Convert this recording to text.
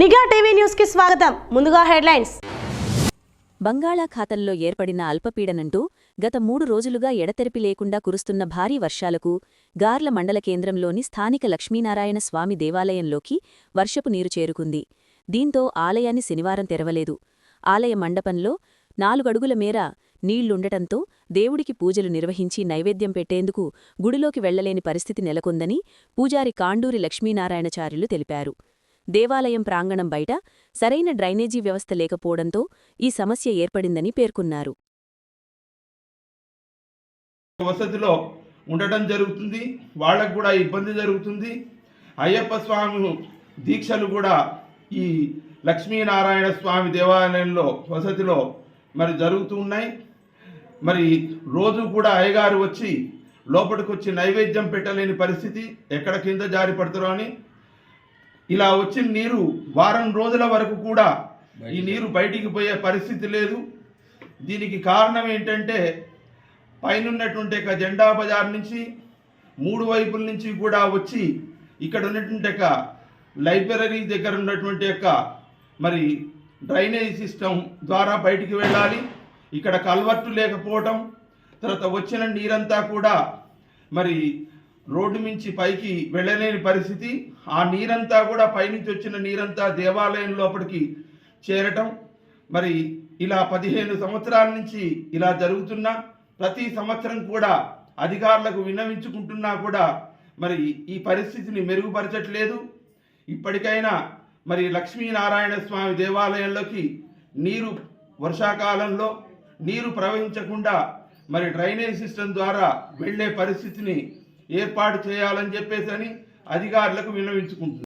నిఘా టీవీ న్యూస్కి స్వాగతం. ముందుగా హెడ్లైన్స్. బంగాళాఖాతంలో ఏర్పడిన అల్పపీడనంటూ గత మూడు రోజులుగా ఎడతెరిపి లేకుండా కురుస్తున్న భారీ వర్షాలకు గార్ల మండల కేంద్రంలోని స్థానిక లక్ష్మీనారాయణ స్వామి దేవాలయంలోకి వర్షపు నీరు చేరుకుంది. దీంతో ఆలయాన్ని శనివారం తెరవలేదు. ఆలయ మండపంలో నాలుగడుగుల మేర నీళ్ళుండటంతో దేవుడికి పూజలు నిర్వహించి నైవేద్యం పెట్టేందుకు గుడిలోకి వెళ్ళలేని పరిస్థితి నెలకొందని పూజారి కాండూరి లక్ష్మీనారాయణచార్యులు తెలిపారు. దేవాలయం ప్రాంగణం బయట సరైన డ్రైనేజీ వ్యవస్థ లేకపోవడంతో ఈ సమస్య ఏర్పడిందని పేర్కొన్నారు. వసతిలో ఉండటం జరుగుతుంది వాళ్ళకు కూడా ఇబ్బంది జరుగుతుంది. అయ్యప్ప స్వామి దీక్షలు కూడా ఈ లక్ష్మీనారాయణ స్వామి దేవాలయంలో వసతిలో మరి జరుగుతూ ఉన్నాయి. మరి రోజు కూడా అయ్యగారు వచ్చి లోపలికి వచ్చి నైవేద్యం పెట్టలేని పరిస్థితి ఎక్కడ కింద జారి పడతారో అని ఇలా వచ్చిన నీరు వారం రోజుల వరకు కూడా ఈ నీరు బయటికి పోయే పరిస్థితి లేదు. దీనికి కారణం ఏంటంటే పైనున్నటువంటి యొక్క జెండా బజార్ నుంచి మూడు వైపుల నుంచి కూడా వచ్చి ఇక్కడ ఉన్నటువంటి యొక్క లైబ్రరీ దగ్గర ఉన్నటువంటి యొక్క మరి డ్రైనేజ్ సిస్టమ్ ద్వారా బయటికి వెళ్ళాలి. ఇక్కడ కల్వర్టు లేకపోవటం తర్వాత వచ్చిన నీరంతా కూడా మరి రోడ్డు మించి పైకి వెళ్ళలేని పరిస్థితి. ఆ నీరంతా కూడా పైనుంచి వచ్చిన నీరంతా దేవాలయం లోపలికి చేరటం. మరి ఇలా పదిహేను సంవత్సరాల నుంచి ఇలా జరుగుతున్నా ప్రతి సంవత్సరం కూడా అధికారులకు విన్నవించుకుంటున్నా కూడా మరి ఈ పరిస్థితిని మెరుగుపరచట్లేదు. ఇప్పటికైనా మరి లక్ష్మీనారాయణ స్వామి దేవాలయంలోకి నీరు వర్షాకాలంలో నీరు ప్రవహించకుండా మరి డ్రైనేజ్ సిస్టమ్ ద్వారా వెళ్ళే పరిస్థితిని ఏర్పాటు చేయాలని చెప్పేసి అని అధికారులకు విన్నవించుకుంటున్నారు